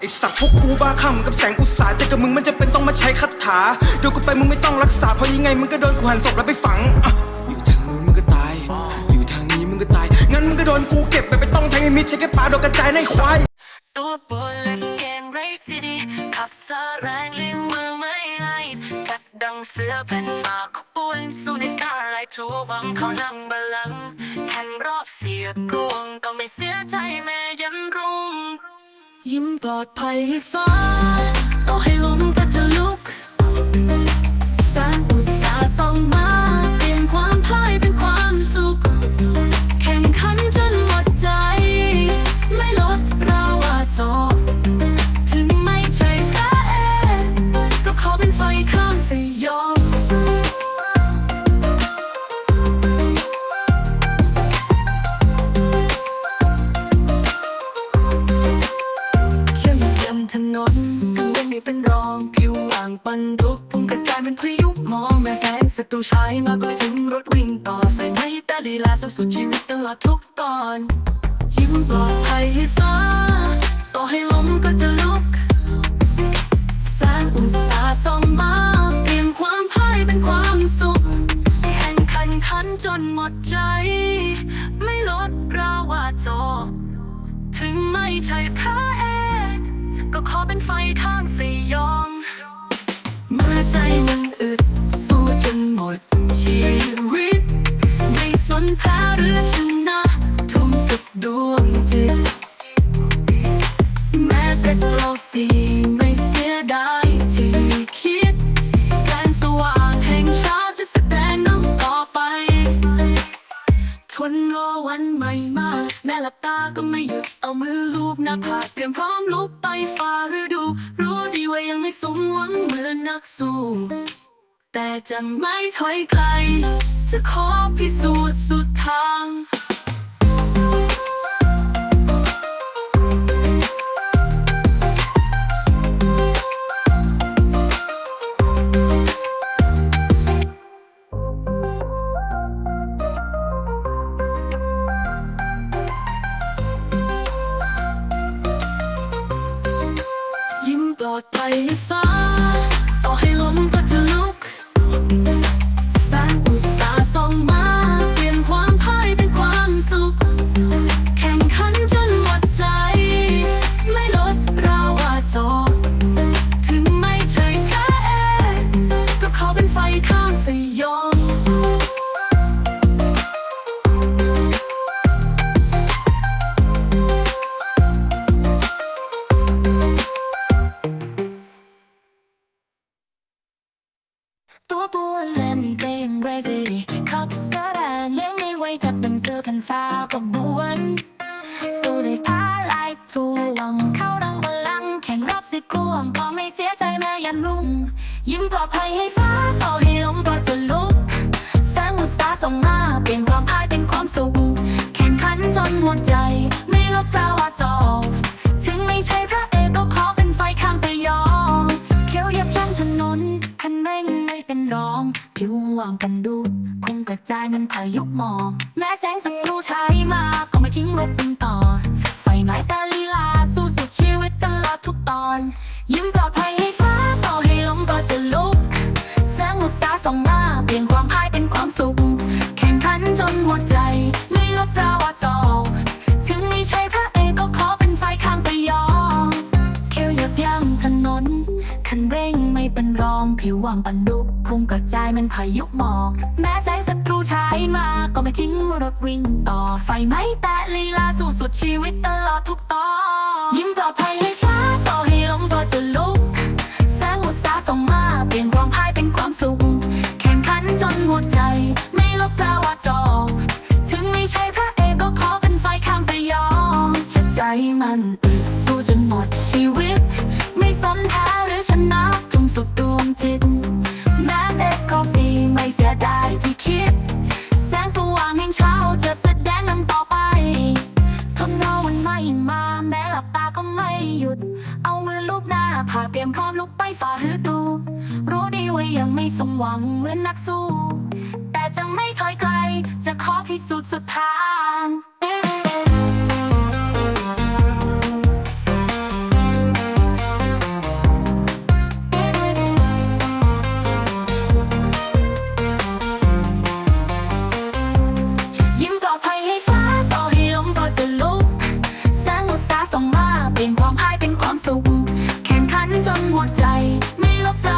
ไอสัตว์พวกกูบ้าคำกับแสงอุตสาห์แต่กับมึงมันจะเป็นต้องมาใช้คาถาเดี๋ยวกูไปมึงไม่ต้องรักษาเพราะยังไงมึงก็โดนกูหันศพแล้วไปฝังอะอยู่ทางนู้นมึงก็ตาย อยู่ทางนี้มึงก็ตาย งั้นมึงก็โดนกูเก็บไปไปต้องแทงไอ้มิดใช้แค่ปลาโดนกระจายในควายตัวบนเล่นเกมไรซิตี้ขับซาแรงลิ้มมือไม่ไอจัดดังเสือแผ่นปากขบวนสู้ในสตาร์ไลท์ทัวร์บังเขานั่งบัลลังก์แข่งรอบเสียกรวงก็ไม่เสียใจแม้ยันรุ่ง ยิ้มปลอดภัยให้ฟ้าต่อให้ล้มก็จะลุก ดใจ ไม่ลดราว่าจบถึงไม่ใช่พระเอกก็ขอเป็นไฟข้างสยองเมื่อใจมันอึดสู้จนหมดชีวิตไม่สนแพ้หรือชนะ จะไม่ถอยไกล จะขอพิสูจน์สุดทาง ตัวบัวเล่นเกมเรซิตี้ขับสแดนเลี้ยงไม่ไหวจับดังเสือกันฟ้ากับบวนสู้ในสตาร์ไลท์ทวงเข้าดังบอลลังแข่งรอบสิบกลวงก็ไม่เสียใจแม้ยันรุ่ง ยิ้มปลอดภัยให้ฟ้าต่อให้ล้มก็จะลุกแสงอุตสาส่องมาเปลี่ยนความพ่ายเป็นความสุข แข่งขันจนหมดใจ ไม่ลบกล่าวว่าจบถึงไม่ใช่พระ ววางกันดูดพุ่งกระจายมันพายุหมอกแม้แสงศัตรูใช้มา ก็ไม่ทิ้งรถเป็นต่อ ไฟไหม้แต่ลีลา สู้สุดชีวิตตลอดทุกตอน ยิ้มปลอดภัยให้ฟ้าต่อให้ล้มก็จะลุกแสงอุตสาส่องมาเปลี่ยนความพ่ายเป็นความสุข แข่งขันจนหมดใจ ไม่ลดราวาจอถึงไม่ใช่พระเอกก็ขอเป็นไฟข้างสยองเขียวยับยั้งถนนคันเร่งไม่เป็นรองผิววางปันดุ พุ่งกระจายมันพายุหมอก แม้แสงศัตรูฉายมา ก็ไม่ทิ้งรถวิ่งต่อ ไฟไหม้แต่ลีลาสู้สุดชีวิตตลอดทุกตอนยิ้มปลอดภัยให้ฟ้าต่อให้ลมก็จะลุก แสงอุตสาส่องมา เปลี่ยนความพ่ายเป็นความสุข แข่งขันจนหมดใจ ไม่ลบกล่าวว่าจอ เหมือนนักสู้ แต่จะไม่ถอยไกล จะขอพิสูจน์สุดทางเป็นความอายเป็นความสุข แข่งขันจนหมดใจ ไม่ลบลา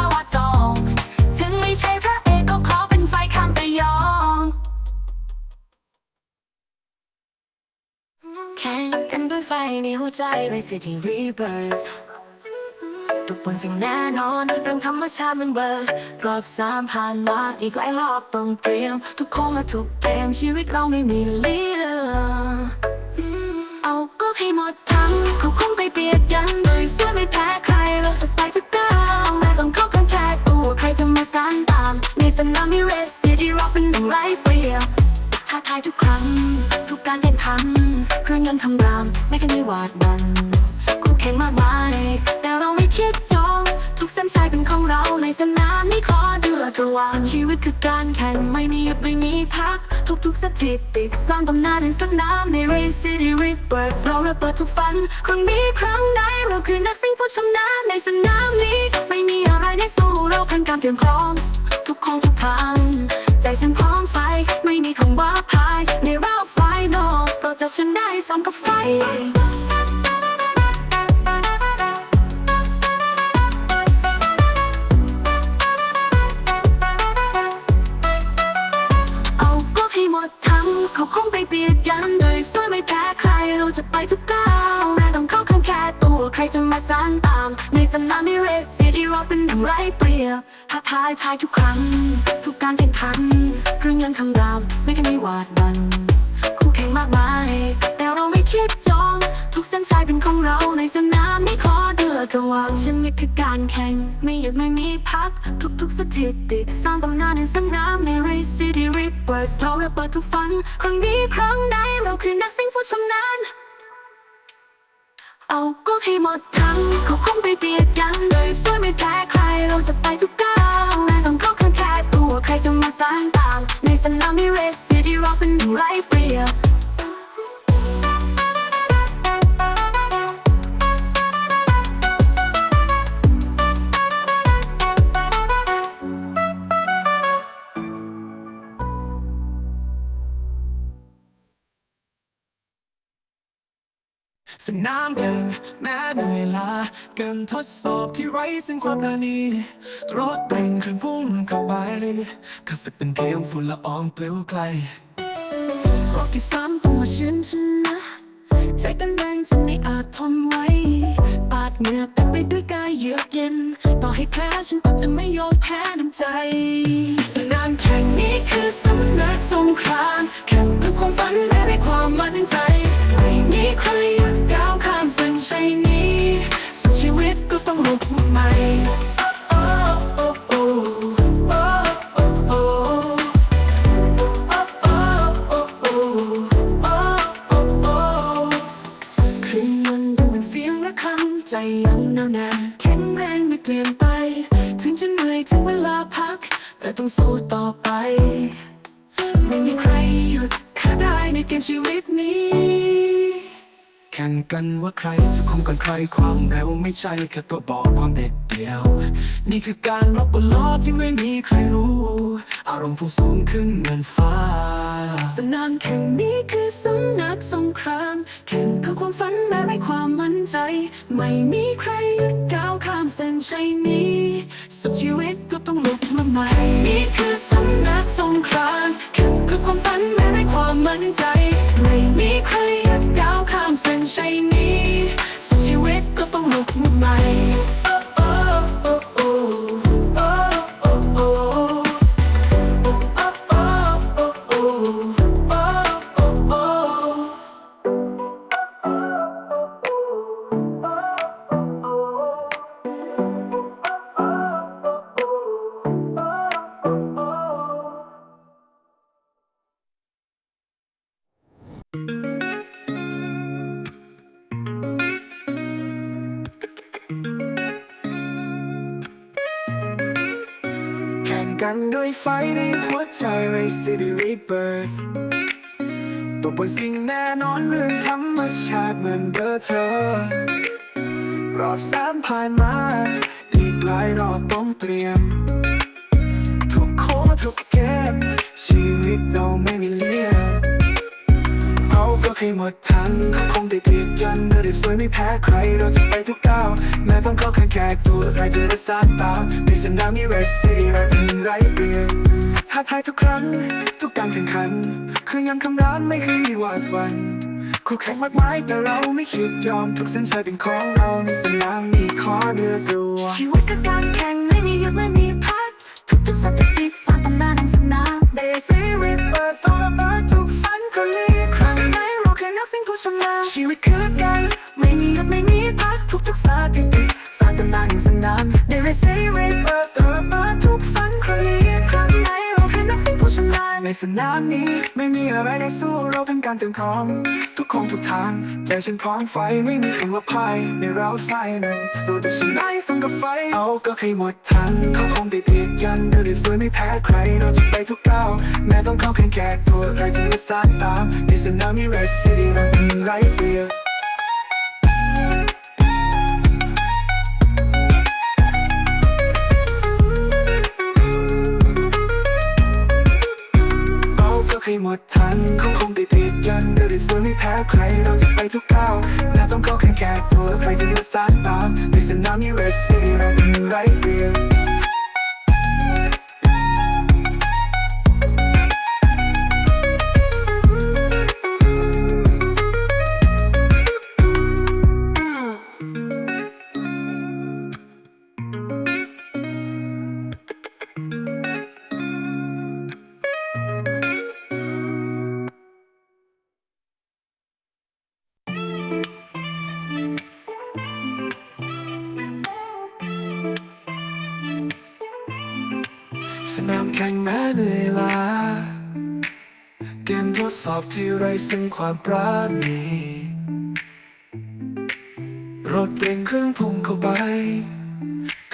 รสิที่รีเบิร์ทุกบนสิ่งแน่นอนเรื่องธรรมชาติมันเบิร์รอบสามผ่านมาอีกหลายรอบต้องเตรียม ทุกโค้งและทุกเกมชีวิตเราไม่มีเลี่ยงเอาก็ให้หมดทั้ง หวาดวันคู่แข่งมากมาย แต่เราไม่คิดยอม ทุกเส้นชัยเป็นของเราในสนามนี้ขอเดือดระวังชีวิตคือการแข่งไม่มีหยุดไม่มีพัก ทุกๆสถิติสร้างตำนานแห่งสนามใน Race City Rebirth เราระเบิดทุกฝันครั้งนี้ครั้งใดเราคือนักสิ่งผู้ชำนาญในสนามนี้ ไม่มีอะไรได้สู้เราผ่านการเตรียมพร้อมทุกโค้งทุกทางใจฉันพร้อมไฟ ลเราจะชนได้ซ้ำกับไฟเอาก็ให้หมดทั้งเขาคงไปเบียดยันโดยสู้ไม่แพ้ใครเราจะไปทุกก้าวแม้ต้องเข้าข้างแค่ตัวใครจะมาสานตาม ในสนามในเรสซิตี้เราเป็นหนึ่งไรเปรียบท้าทายทายทุกครั้ง ทุกการแข่งขันเครื่องเงินคำรามไม่เคยมีหวาดหวันคู่แข่งมากมาย คิดยอมทุกเส้นชัยเป็นของเราในสนามไม่ขอเดือดระวังชีวิตคือการแข่ง ไม่หยุดไม่มีพัก ทุกๆสถิติสร้างตำนานในสนามใน Race City Rebirth เราระเบิดทุกฝัน ครั้งนี้ครั้งใดเราคือนักสิ่งผู้ชำนาญเอาก็ให้หมดทั้งเขาคงไปเบียดยันเลยสู้ไม่แพ้ใครเราจะไปทุกก้าวแม้ต้องเข้าข้างแค่ตัวใครจะมาสร้านตามในสนามใน Race City เราเป็นหนึ่งไร้เปรียบ สนามเดินแม้เหนื่อยล้าเกินทดสอบที่ไร้ซึ่งความปราณีรถเร่งเครื่องพุ่งเข้าไปข้าศึกเป็นเพียงฝุ่นละอองปลิวไกลรอบที่สามต้องมาชินชนะ ใจเต้นแรงจนไม่อาจทนไว้ปาดเหงื่อเต็มไปด้วยกายเยือกเย็น ต่อให้แพ้ฉันก็จะไม่ยอมแพ้น้ำใจ สนามแข่งนี้คือสำนักสงคราม ต้องสู้ต่อไป ไม่มีใครหยุดข้าได้ในเกมชีวิตนี้ แข่งกันว่าใครจะคงกันใครความเร็วไม่ใช่แค่ตัวบอกความเด็ดเดียว นี่คือการรบบนล้อที่ไม่มีใครรู้ อารมณ์พุ่งสูงขึ้นเงินฟ้า สนามแข่งนี้คือสำนักสงคราม แข่งเพื่อความฝันแม้ไร้ความมั่นใจ ไม่มีใครก้าวข้ามเส้นชัยนี้สุดชีวิตก็ต้องลุก มาใหม่นี่คือสำนักสงครามแข่งคือความฝันแม้ไร้ความมั่นใจ ไม่มีใครยัดก้าวข้ามเส้นชัยนี้ กันด้วยไฟในหัวใจ Race City Rebirth ตัวบนสิ่งแน่นอนเรื่องธรรมชาติเหมือนเบอร์เธอ รอบสามผ่านมา อีกหลายรอบต้องเตรียม ให้หมดทันเขาคงได้เปรียบยันเธอได้ฟื้นไม่แพ้ใครเราจะไปทุกก้าวแม้ต้องเข้าข้างแค่ตัวใครจะมาสาตาในสนามนี้ Race City เราเป็นไรเปรียบท้าทายทุกครั้ง ทุกการแข่งขันเครื่องยนต์คำร้ามไม่เคยมีวาดวันคู่แข่งมากมายแต่เราไม่คิดยอมทุกเส้นชัยเป็นของเราในสนามนี้ขอเดือดรัวชีวิตกับการแข่งไม่มีหยุด นามนี้ไม่มีอะไรได้สู้เราเป็นการเตรียมพร้อม ทุกคงทุกทางใจฉันพร้อมไฟไม่มีคำว่าพ่ายในเราไฟนั้นดูแต่ฉันได้ส่งกับไฟเอาก็เคยหมดทันเขาคงได้เบียดยันเธอได้ฟื้นไม่แพ้ใครเราจะไปทุกก้าวแม้ต้องเข้าแข่งแก่ตัวใครจะมาสานตามในสนามมีเรสซิตี้เราเป็นไรเปรียบ ให้หมดทันเขาคงได้เบียดยันเธอได้สวยไม่แพ้ใครเราจะไปทุกก้าวและต้องเข้าแข่งแก่ตัวใครจะมาสานตามในสนามนี้ Red City เราเป็นไรเปรียบ นามแข่งแม้เหนื่อยล้าเกมทดสอบที่ไรซึ่งความปราณีรถเร่งเครื่องพุ่งเข้าไป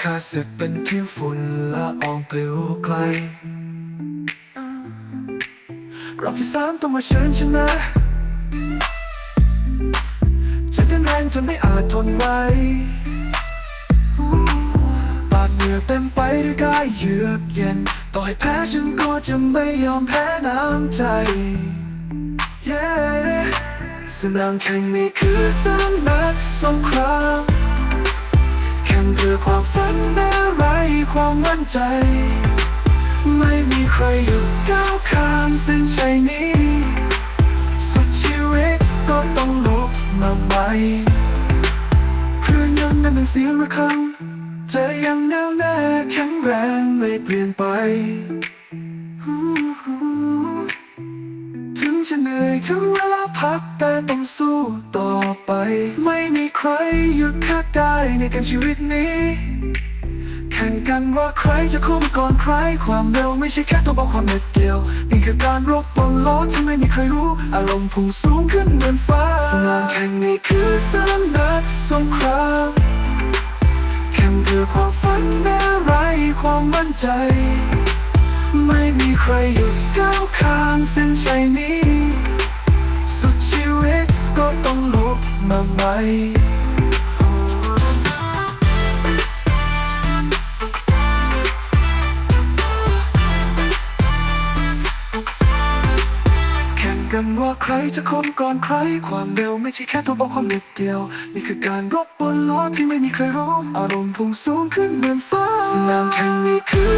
ข้าศึกเป็นเพียงฝุ่นละอองปลิวไกล รอบที่สามต้องมาเชิญชนะจะเต้นแรงจนไม่อาจทนไว้ เหงื่อเต็มไปด้วยกายเยือกเย็น ต่อให้แพ้ฉันก็จะไม่ยอมแพ้น้ำใจ yeah สนามแข่งนี้คือสนามสงครามแข่งเพื่อความฝันแม้ไรความมั่นใจ ไม่มีใครหยุดก้าวข้ามเส้นชัยนี้ สุดชีวิตก็ต้องลุกมาใหม่เครื่องยนต์นั้นเป็นเสียงระฆัง ใจยังแน่วแน่แข็งแรงไม่เปลี่ยนไป ถึงจะเหนื่อยถึงเวลาพักแต่ต้องสู้ต่อไป ไม่มีใครหยุดคักได้ในเกมชีวิตนี้ แข่งกันว่าใครจะคุ้มก่อนใคร ความเร็วไม่ใช่แค่ตัวบอกความเด็ดเดียว นี่คือการรบบนล้อที่ไม่มีใครรู้ อารมณ์พุ่งสูงขึ้นเหมือนฟ้าสนามแข่งนี้คือสนามนักสงคราม แข่งเพื่อความฝันแม้ไรความมั่นใจ ไม่มีใครหยุดก้าวข้ามเส้นชัยนี้ สุดชีวิตก็ต้องลุกมาใหม่ ว่าใครจะคมก่อนใคร ความเร็วไม่ใช่แค่ตัวบอกความเด็ดเดียว นี่คือการรบบนล้อที่ไม่มีใครรู้ อารมณ์พุ่งสูงขึ้นเหมือนฟ้าสนามแข่งนี้คือ